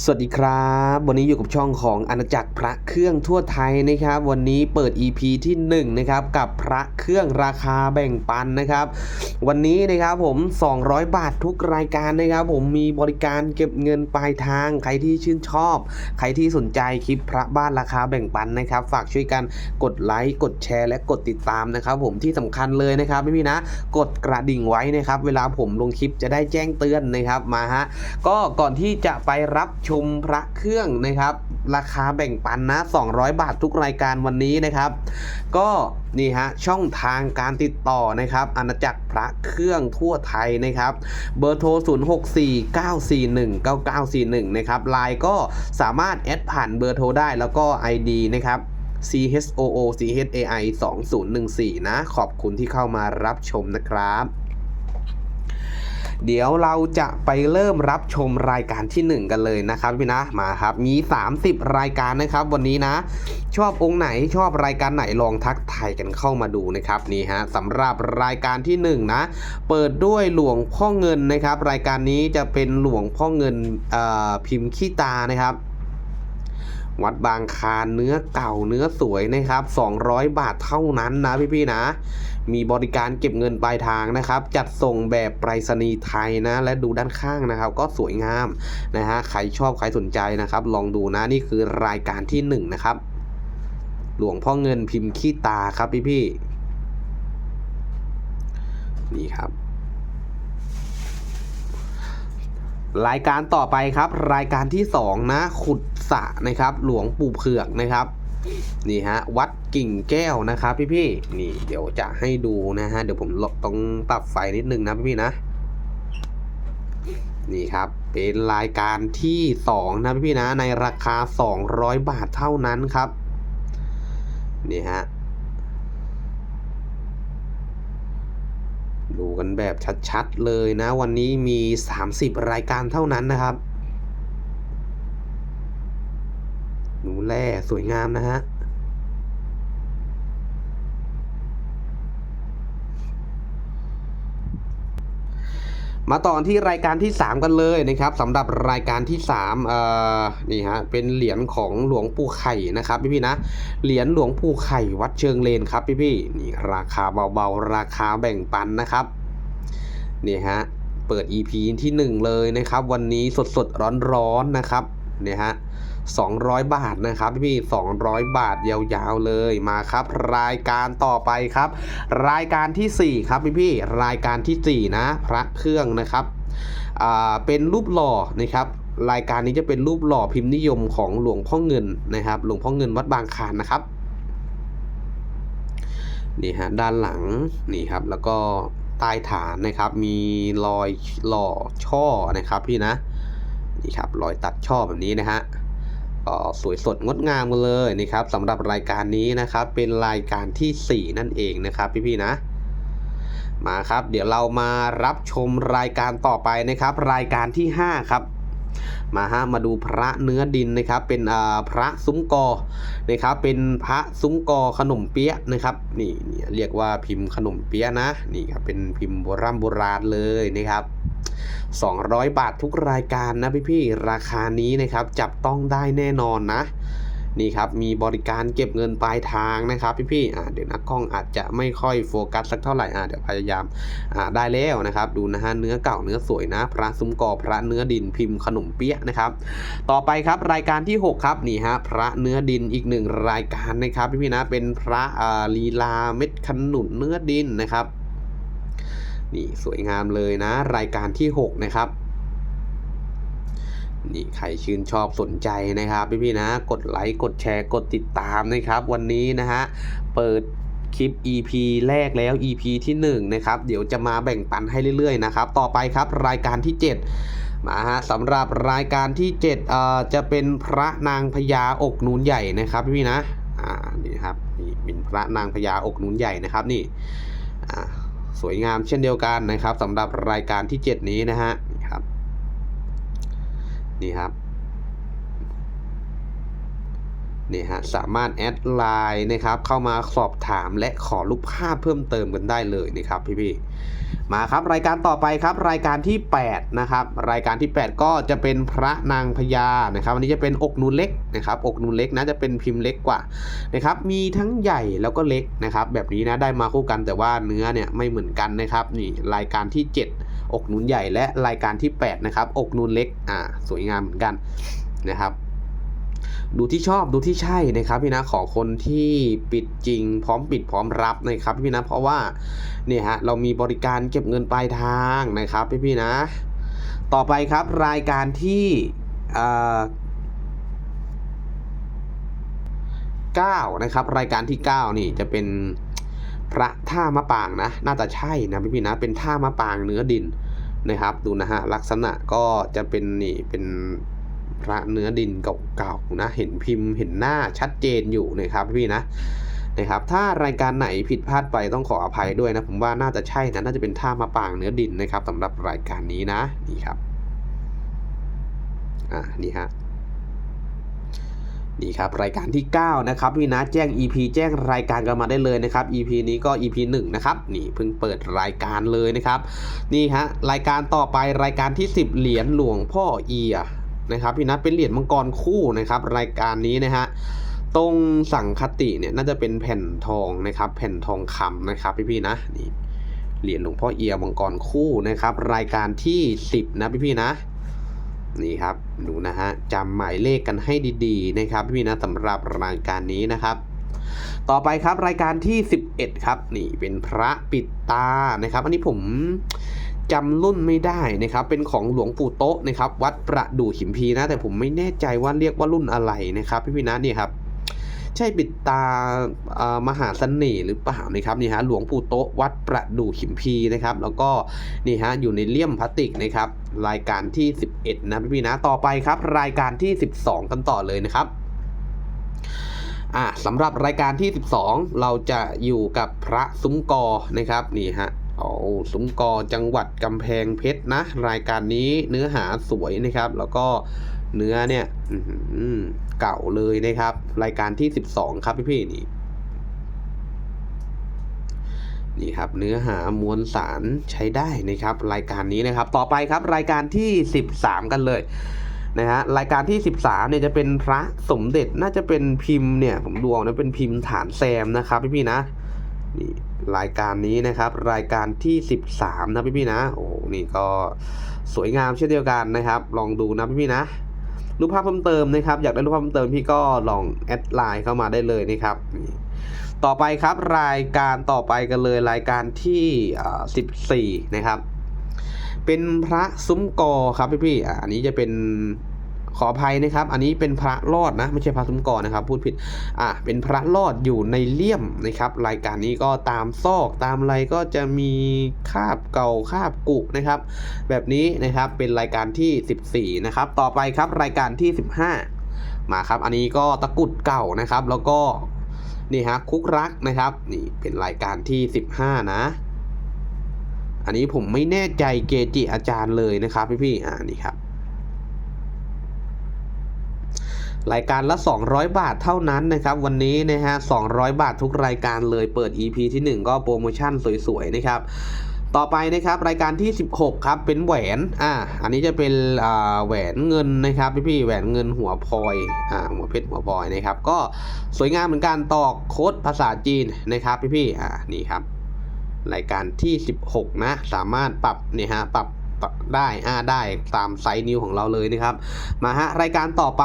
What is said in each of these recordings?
สวัสดีครับ วันนี้อยู่กับช่องของอาณาจักรพระเครื่องทั่วไทยนะครับ วันนี้เปิด EP ที่1นะครับกับพระเครื่องราคาแบ่งปันนะครับ วันนี้นะครับผม 200 บาททุกรายการนะครับ ผมมีบริการเก็บเงินปลายทางใครที่ชื่นชอบ ใครที่สนใจคลิปพระบ้านราคาแบ่งปันนะครับ ฝากช่วยกันกดไลค์กดแชร์ และกดติดตามนะครับ ผมที่สำคัญเลยนะครับพี่นะกดกระดิ่งไว้นะครับ เวลาผมลงคลิปจะได้แจ้งเตือนนะครับมาฮะก็ก่อนที่จะไปรับชมพระเครื่องนะครับ ราคาแบ่งปันนะ 200 บาททุกรายการวันนี้นะครับ ก็นี่ฮะช่องทางการติดต่อนะครับอาณาจักรพระเครื่องทั่วไทยนะครับ เบอร์โทร 0649419941 นะครับไลน์ก็สามารถแอดผ่านเบอร์โทรได้แล้วก็ ID นะครับ C H O O C H A I 2014 นะ ขอบคุณที่เข้ามารับชมนะครับ เดี๋ยวเราจะไปเริ่มรับชมรายการที่ 1 กันเลยนะครับพี่นะมาครับมี 30 รายการนะครับวันนี้นะ ชอบองค์ไหนชอบรายการไหนลองทักทายกันเข้ามาดูนะครับนี่ฮะสำหรับรายการที่ 1 นะ เปิดด้วยหลวงพ่อเงินนะครับ รายการนี้จะเป็นหลวงพ่อเงินพิมพ์ขี้ตานะครับวัดบางคารเนื้อเก่าเนื้อสวยนะครับ 200 บาทเท่านั้นนะพี่ๆนะ มีบริการเก็บเงินปลายทางนะครับ จัดส่งแบบไปรษณีย์ไทยนะ และดูด้านข้างนะครับ ก็สวยงามนะฮะใครชอบใครสนใจนะครับ ลองดูนะนี่คือรายการที่หนึ่งนะครับ หลวงพ่อเงินพิมพ์ขี้ตาครับพี่ๆนี่ครับรายการต่อไปครับ รายการที่สองนะ ขุดสะนะครับ หลวงปู่เผือกนะครับ นี่ฮะวัดกิ่งแก้วนะครับพี่ๆนี่เดี๋ยวจะให้ดูนะฮะเดี๋ยวผมลดต้องปรับไฟนิดนึงนะพี่ๆนะ นี่ครับเป็นรายการที่สองนะพี่ๆนะในราคา 200 บาทเท่านั้นครับนี่ฮะดูกันแบบชัดๆเลยนะ วันนี้มี 30 รายการเท่านั้นนะครับ หนู แร่สวยงามนะฮะมาต่อที่รายการที่ 3 กันเลยนะครับสำหรับรายการที่3เอ่อนี่ฮะเป็นเหรียญของหลวงปู่ไข่นะครับพี่พี่นะเหรียญหลวงปู่ไข่วัดเชิงเลนครับพี่พี่นี่ราคาเบาๆ ราคาแบ่งปันนะครับนี่ฮะเปิด EP ที่ 1 เลยนะครับ วันนี้สดๆร้อนๆนะครับนี่ฮะ 200 บาทนะครับพี่200 บาทยาวๆเลยมาครับ รายการต่อไปครับ รายการทีสี่4 ครับพี่ๆรายการทีสี่ 4 นะ พระเครื่องนะครับเป็นรูปหล่อนะครับรายการนี้จะเป็นรูปหล่อพิมพ์นิยมของหลวงพ่อเงินนะครับ หลวงพ่อเงินวัดบางคานนะครับนี่ฮะด้านหลังนี่ครับแล้วก็ใต้ฐานนะครับ มีรอยหล่อช่อนะครับพี่นะนี่ครับรอยตัดช่อแบบนี้นะฮะ สวยสดงดงามกันเลยนะครับสำหรับรายการนี้นะครับ เป็นรายการทีสี่ 4 นั่นเองนะครับพี่ๆนะ มาครับ เดี๋ยวเรามารับชมรายการต่อไปนะครับ รายการที่ 5 ครับมาฮะมาดูพระเนื้อดินนะครับ เป็นอ่าพระซุ้มกอนะครับ เป็นพระซุ้มกอขนมเปี๊ยะนะครับนี่นี่เรียกว่าพิมพ์ขนมเปี๊ยะนะนี่ครับเป็นพิมพ์โบราณโบราณเลยนะครับ 200 บาททุกรายการนะพี่ๆ ราคานี้นะครับจับต้องได้แน่นอนนะ นี่ครับมีบริการเก็บเงินปลายทางนะครับพี่ๆอ่าเดี๋ยวนักกล้องอาจจะไม่ค่อยโฟกัสสักเท่าไหร่อ่าเดี๋ยวพยายามอ่าได้แล้วนะครับ ดูนะฮะเนื้อเก่าเนื้อสวยนะ พระซุ้มกอพระเนื้อดินพิมพ์ขนมเปี๊ยะนะครับ ต่อไปครับรายการที่ 6 ครับนี่ฮะพระเนื้อดินอีกหนึ่งรายการนะครับพี่ๆนะเป็นพระอ่าลีลาเม็ดขนุนเนื้อดินนะครับ นี่สวยงามเลยนะ รายการที่ 6 นะครับนี่ใครชื่นชอบสนใจนะครับพี่ๆนะ กดไลค์กดแชร์กดติดตามนะครับ วันนี้นะฮะเปิดคลิป EP แรกแล้ว EP ที่ 1 นะครับ เดี๋ยวจะมาแบ่งปันให้เรื่อยๆนะครับ ต่อไปครับรายการที่ 7 มาฮะสำหรับรายการที่7เอ่อจะเป็นพระนางพญาอกนูนใหญ่นะครับพี่ๆนะอ่านี่ครับนี่เป็นพระนางพญาอกนูนใหญ่นะครับนี่อ่า สวยงามเช่นเดียวกันนะครับสำหรับรายการที่ 7 นี้นะฮะนี่ครับนี่ครับ นี่ฮะสามารถแอดไลน์นะครับเข้ามาสอบถามและขอรูปภาพเพิ่มเติมกันได้เลยนะครับพี่ๆมาครับรายการต่อไปครับรายการที่8นะครับรายการที่ 8 ก็จะเป็นพระนางพญานะครับอันนี้จะเป็นอกนูนเล็กนะครับอกนูนเล็กนะจะเป็นพิมพ์เล็กกว่านะครับมีทั้งใหญ่แล้วก็เล็กนะครับแบบนี้นะได้มาคู่กันแต่ว่าเนื้อเนี่ยไม่เหมือนกันนะครับนี่รายการที่ 7 อกนูนใหญ่และรายการที่8นะครับอกนูนเล็กอ่าสวยงามเหมือนกันนะครับ ดูที่ชอบดูที่ใช่นะครับพี่นะขอคนที่ปิดจริง พร้อมปิดพร้อมรับนะครับพี่นะเพราะว่าเนี่ยฮะเรามีบริการเก็บเงินปลายทางนะครับพี่พี่นะ ต่อไปครับรายการที่เก้านะครับรายการที่ 9 นี่จะเป็นพระท่ามะปางนะ น่าจะใช่นะพี่พี่นะเป็นท่ามะปางเนื้อดินนะครับ ดูนะฮะลักษณะก็จะเป็นนี่เป็น พระเนื้อดินเก่าๆนะเห็นพิมพ์เห็นหน้าชัดเจนอยู่นะครับพี่นะนะครับถ้ารายการไหนผิดพลาดไปต้องขออภัยด้วยนะผมว่าน่าจะใช่นะน่าจะเป็นท่ามะปางเนื้อดินนะครับสำหรับรายการนี้นะนี่ครับอ่านี่ฮะนี่ครับรายการที่ 9 นะครับพี่นะแจ้ง EP แจ้งรายการกันมาได้เลยนะครับ EP นี้ก็ EP 1 นะครับ นี่เพิ่งเปิดรายการเลยนะครับ นี่ฮะรายการต่อไปรายการที่ 10 เหรียญหลวงพ่อเอีย นะครับพี่นะเป็นเหรียญมังกรคู่นะครับ รายการนี้นะฮะตรงสังคติเนี่ยน่าจะเป็นแผ่นทองนะครับ แผ่นทองคำนะครับพี่ๆนะนี่เหรียญหลวงพ่อเอียมังกรคู่นะครับ รายการที่ 10 นะพี่ๆนะนี่ครับดูนะฮะจำหมายเลขกันให้ดีๆนะครับพี่นะสำหรับรายการนี้นะครับ ต่อไปครับรายการที่ 11 ครับ นี่เป็นพระปิดตานะครับ อันนี้ผม จำรุ่นไม่ได้นะครับเป็นของหลวงปู่โต๊ะนะครับวัดประดู่ขิมพีนะ แต่ผมไม่แน่ใจว่าเรียกว่ารุ่นอะไรนะครับพี่พี่นะนี่ครับใช่ปิดตามหาเสน่ห์หรือเปล่านะครับนี่ฮะหลวงปู่โต๊ะวัดประดู่ขิมพีนะครับ แล้วก็นี่ฮะอยู่ในเลี่ยมพลาสติกนะครับ รายการที่ 11 นะพี่ๆนะต่อไปครับ รายการที่ 12 กันต่อเลยนะครับอ่าสำหรับรายการที่ 12 เราจะอยู่กับพระซุ้มกอนะครับนี่ฮะ โอ้ซุ้มกอจังหวัดกำแพงเพชรนะ รายการนี้เนื้อหาสวยนะครับ แล้วก็เนื้อเนี่ยเก่าเลยนะครับ รายการที่ 12 ครับพี่ๆนี่นี่ครับเนื้อหามวลสารใช้ได้นะครับ รายการนี้นะครับ ต่อไปครับรายการที่ 13 กันเลยนะฮะรายการที่ 13เนี่ยจะเป็นพระสมเด็จน่าจะเป็นพิมพ์เนี่ยผมดูเอานะเป็นพิมพ์ฐานแซมนะครับพี่ๆนะนี่ รายการนี้นะครับ รายการที่ 13 นะพี่ๆนะ โอ้โหนี่ก็สวยงามเช่นเดียวกันนะครับ ลองดูนะพี่ๆนะรูปภาพเพิ่มเติมนะครับ อยากได้รูปภาพเพิ่มเติมพี่ก็ลองแอดไลน์เข้ามาได้เลยนะครับต่อไปครับรายการต่อไปกันเลยรายการที่ 14 นะครับ เป็นพระซุ้มกอครับพี่พี่อันนี้จะเป็น ขออภัยนะครับ อันนี้เป็นพระรอดนะ ไม่ใช่พระซุ้มกอนะครับ พูดผิด อ่าเป็นพระรอดอยู่ในเลี่ยมนะครับ รายการนี้ก็ตามซอกตามอะไรก็จะมีคาบเก่าคาบกุนะครับ แบบนี้นะครับ เป็นรายการที่ 14 นะครับ ต่อไปครับรายการที่ 15 มาครับ อันนี้ก็ตะกุดเก่านะครับ แล้วก็นี่ฮะคุกรักนะครับ นี่เป็นรายการที่ 15 นะ อันนี้ผมไม่แน่ใจเกจิอาจารย์เลยนะครับพี่ๆ อ่านี่ครับ รายการละ 200 บาทเท่านั้นนะครับ วันนี้นะฮะ 200 บาททุกรายการเลยเปิด EP ที่ 1 ก็โปรโมชั่นสวยๆนะครับต่อไปนะครับรายการที่ 16 ครับเป็นแหวนอ่าอันนี้จะเป็นอ่าแหวนเงินนะครับพี่ๆแหวนเงินหัวพลอยอ่าหัวเพชรหัวพลอยนะครับก็สวยงามเหมือนกันตอกโค้ดภาษาจีนนะครับพี่ๆอ่านี่ครับรายการที่ 16 นะ สามารถปรับนี่ฮะปรับปรับได้อ่าได้ตามไซส์นิ้วของเราเลยนะครับ มาฮะรายการต่อไป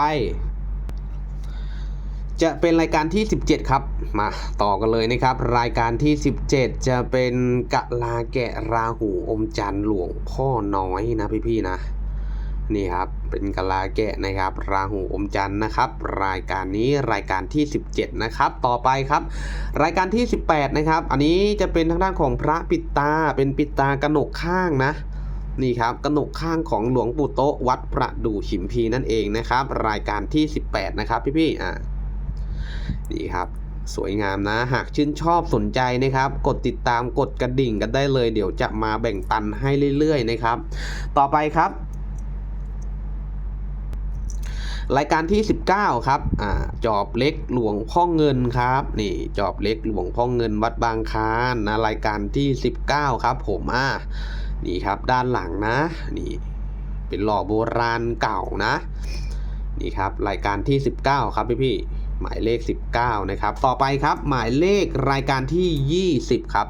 จะเป็นรายการที่ 17 ครับ มาต่อกันเลยนะครับ รายการที่ 17 จะเป็นกะลาแกะราหูอมจันทร์หลวงพ่อน้อยนะพี่ๆนะ นี่ครับเป็นกะลาแกะนะครับ ราหูอมจันทร์นะครับ รายการนี้รายการที่ 17 นะครับ ต่อไปครับ รายการที่ 18 นะครับ อันนี้จะเป็นทางด้านของพระปิดตา เป็นปิดตากระหนกข้างนะนี่ครับกระหนกข้างของหลวงปู่โตวัดประดู่ฉิมพีนั่นเองนะครับ รายการที่ 18 นะครับพี่ๆอ่า นี่ครับสวยงามนะ หากชื่นชอบสนใจนะครับ กดติดตามกดกระดิ่งกันได้เลย เดี๋ยวจะมาแบ่งปันให้เรื่อยๆนะครับ ต่อไปครับ รายการที่ 19 ครับอ่าจอบเล็กหลวงพ่อเงินครับนี่จอบเล็กหลวงพ่อเงินวัดบางคานนะรายการที่ 19 ครับ ผมอ่านี่ครับด้านหลังนะนี่เป็นหล่อโบราณเก่านะ นี่ครับรายการที่ 19 ครับพี่พี่ๆ หมายเลข 19 นะครับ ต่อไปครับหมายเลขรายการที่ 20 ครับ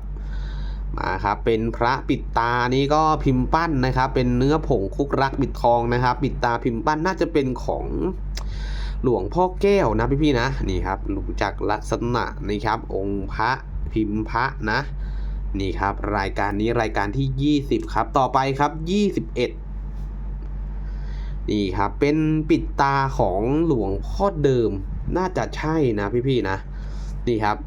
มาครับเป็นพระปิดตานี้ก็พิมพ์ปั้นนะครับ เป็นเนื้อผงคุกรักปิดทองนะครับ ปิดตาพิมพ์ปั้นน่าจะเป็นของหลวงพ่อแก้วนะพี่ๆนะนี่ครับรู้จักลักษณะนี่ครับ องค์พระพิมพ์พระนะนี่ครับ รายการนี้รายการที่ 20 ครับ ต่อไปครับ 21 นี่ครับ เป็นปิดตาของหลวงพ่อเดิมน่าจะใช่นะพี่ๆนะ นี่ครับ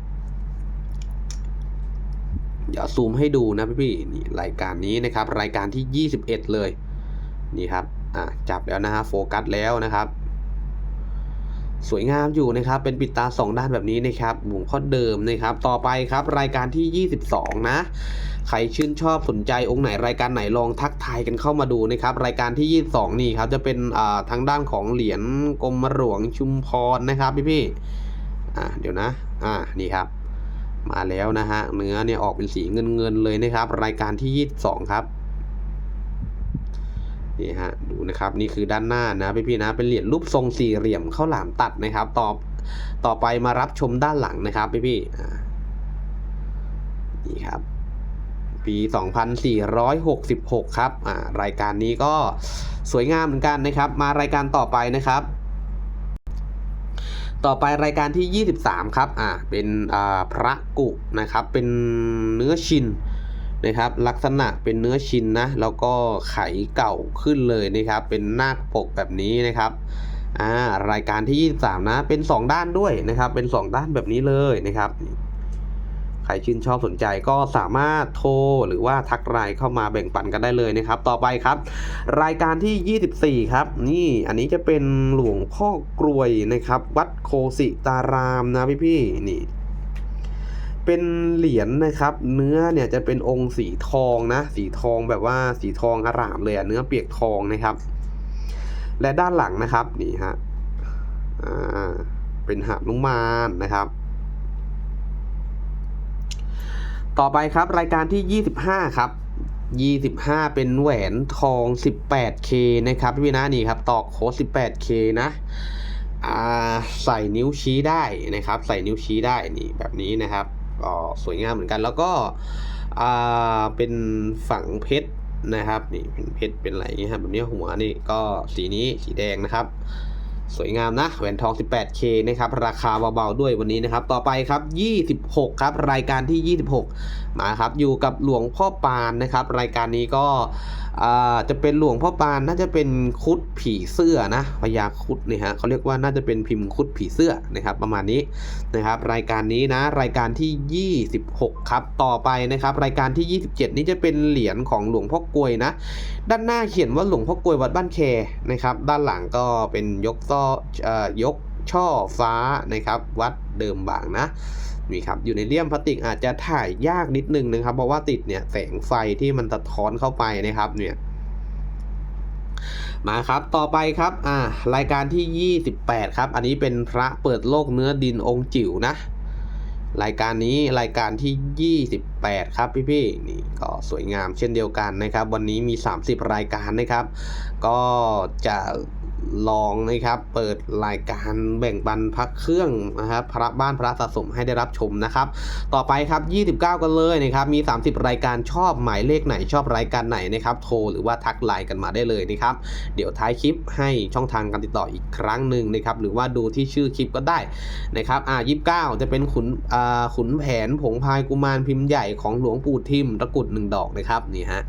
เดี๋ยวซูมให้ดูนะพี่ๆนี่รายการนี้นะครับ รายการที่ 21 เลย นี่ครับ อะจับแล้วนะฮะโฟกัสแล้วนะครับ สวยงามอยู่นะครับ เป็นปิดตาสองด้านแบบนี้นะครับหลวงพ่อเดิมนะครับ ต่อไปครับรายการที่ 22 นะ ใครชื่นชอบสนใจองค์ไหนรายการไหนลองทักทายกันเข้ามาดูนะครับ รายการที่ 22 นี่ครับจะเป็นทางด้านของเหรียญกรมหลวงชุมพรนะครับพี่พี่อ่าเดี๋ยวนะ อ่านี่ครับ มาแล้วนะฮะเนื้อเนี่ยออกเป็นสีเงินเงินเลยนะครับ รายการที่ 22 ครับ นี่ฮะดูนะครับนี่คือด้านหน้านะพี่ๆนะเป็นเหรียญรูปทรงสี่เหลี่ยมข้าวหลามตัดนะครับ ต่อต่อไปมารับชมด้านหลังนะครับพี่ๆอ่านี่ครับปี 2466 ครับอ่ารายการนี้ก็สวยงามเหมือนกันนะครับ มารายการต่อไปนะครับ ต่อไปรายการที่ 23 ครับอ่าเป็นอ่าพระกุนะครับ เป็นเนื้อชิน นะครับลักษณะเป็นเนื้อชินนะแล้วก็ไขเก่าขึ้นเลยนะครับเป็นนาคปกแบบนี้นะครับอ่ารายการที่ 23 นะเป็น 2 ด้านด้วยนะครับ เป็น 2 ด้านแบบนี้เลยนะครับใครชื่นชอบสนใจก็สามารถโทรหรือว่าทักไลน์เข้ามาแบ่งปันกันได้เลยนะครับ ต่อไปครับ รายการที่ 24 ครับ นี่อันนี้จะเป็นหลวงพ่อกรวยนะครับ วัดโคสิตารามนะพี่พี่นี่ เป็นเหรียญนะครับ เนื้อเนี่ยจะเป็นองค์สีทองนะ สีทองแบบว่าสีทองอร่ามเลยอะเนื้อเปียกทองนะครับ และด้านหลังนะครับนี่ฮะเป็นหานุมานนะครับ ต่อไปครับรายการที่ 25 ครับ 25 เป็นแหวนทอง 18K นะครับพี่นะนี่ครับตอกโค้ด 18K นะใส่นิ้วชี้ได้นะครับ ใส่นิ้วชี้ได้นี่แบบนี้นะครับ สวยงามเหมือนกัน แล้วก็เป็นฝังเพชรนะครับนี่เป็นเพชรเป็นอะไรอย่างเงี้ยครับแบบนี้หัวนี่ก็สีนี้สีแดงนะครับ สวยงามนะแหวนทอง 18K นะครับราคาเบาๆด้วยวันนี้นะครับ ต่อไปครับ 26 ครับ รายการที่ 26 มาครับอยู่กับหลวงพ่อปานนะครับ รายการนี้ก็ จะเป็นหลวงพ่อปานน่าจะเป็นคุดผีเสื้อนะพญาคุดนี่ฮะเขาเรียกว่าน่าจะเป็นพิมพ์คุดผีเสื้อนะครับ ประมาณนี้นะครับ รายการนี้นะรายการที่ 26 ครับต่อไปนะครับ รายการที่ 27 นี้จะเป็นเหรียญของหลวงพ่อกลวยนะ ด้านหน้าเขียนว่าหลวงพ่อกลวยวัดบ้านแคนะครับ ด้านหลังก็เป็นยกซ่อเอ่อยกช่อฟ้านะครับ วัดเดิมบางนะ นี่ครับอยู่ในเลี่ยมพลาสติกอาจจะถ่ายยากนิดนึงนะครับ เพราะว่าติดเนี่ยแสงไฟที่มันสะท้อนเข้าไปนะครับเนี่ยมาครับต่อไปครับอ่ารายการที่ 28 ครับ อันนี้เป็นพระเปิดโลกเนื้อดินองค์จิ๋วนะ รายการนี้รายการที่ 28 ครับพี่ๆนี่ก็สวยงามเช่นเดียวกันนะครับ วันนี้มี 30 รายการนะครับ ก็จะ ลองนะครับ เปิดรายการแบ่งปันพระเครื่องนะครับพระบ้านพระสะสมให้ได้รับชมนะครับ ต่อไปครับ 29 กันเลยนะครับ มี 30 รายการชอบหมายเลขไหนชอบรายการไหนนะครับ โทรหรือว่าทักไลน์กันมาได้เลยนะครับ เดี๋ยวท้ายคลิปให้ช่องทางการติดต่ออีกครั้งหนึ่งนะครับ หรือว่าดูที่ชื่อคลิปก็ได้นะครับอ่า29 จะเป็นขุนอ่าขุนแผนผงพายกุมารพิมพ์ใหญ่ของหลวงปู่ทิมตะกรุดหนึ่งดอกนะครับนี่ฮะ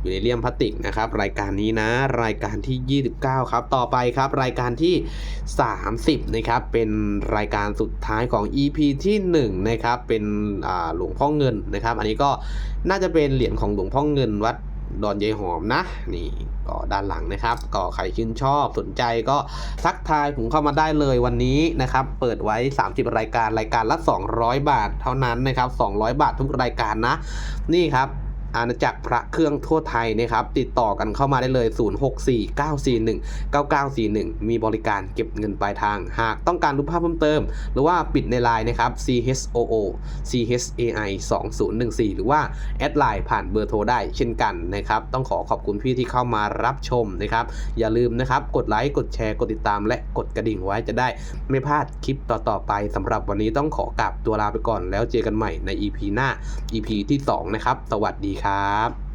อยู่ในเลี่ยมพลาสติกนะครับ รายการนี้นะ รายการที่ 29 ครับ ต่อไปครับ รายการที่ 30 นะครับ เป็นรายการสุดท้ายของ EP ที่ 1 นะครับ เป็นหลวงพ่อเงินนะครับ อันนี้ก็น่าจะเป็นเหรียญของหลวงพ่อเงินวัดดอนยายหอมนะ นี่ก็ด้านหลังนะครับ ก็ใครชื่นชอบสนใจก็ทักทายผมเข้ามาได้เลยวันนี้นะครับ เปิดไว้ 30 รายการรายการละ 200 บาทเท่านั้นนะครับ 200 บาททุกรายการนะ นี่ครับ อาณาจักรพระเครื่องทั่วไทยนะครับ ติดต่อกันเข้ามาได้เลย 0649419941 มีบริการเก็บเงินปลายทาง หากต้องการรูปภาพเพิ่มเติม หรือว่าปิดในไลน์นะครับ choo chai 2014หรือว่าแอดไลน์ผ่านเบอร์โทรได้เช่นกันนะครับ ต้องขอขอบคุณพี่ที่เข้ามารับชมนะครับ อย่าลืมนะครับ กดไลค์ กดแชร์ กดติดตาม และกดกระดิ่งไว้จะได้ไม่พลาดคลิปต่อๆไปสำหรับวันนี้ต้องขอกลับตัวลาไปก่อนแล้วเจอกันใหม่ใน EP หน้า EP ที่ 2 นะครับ สวัสดีครับครับ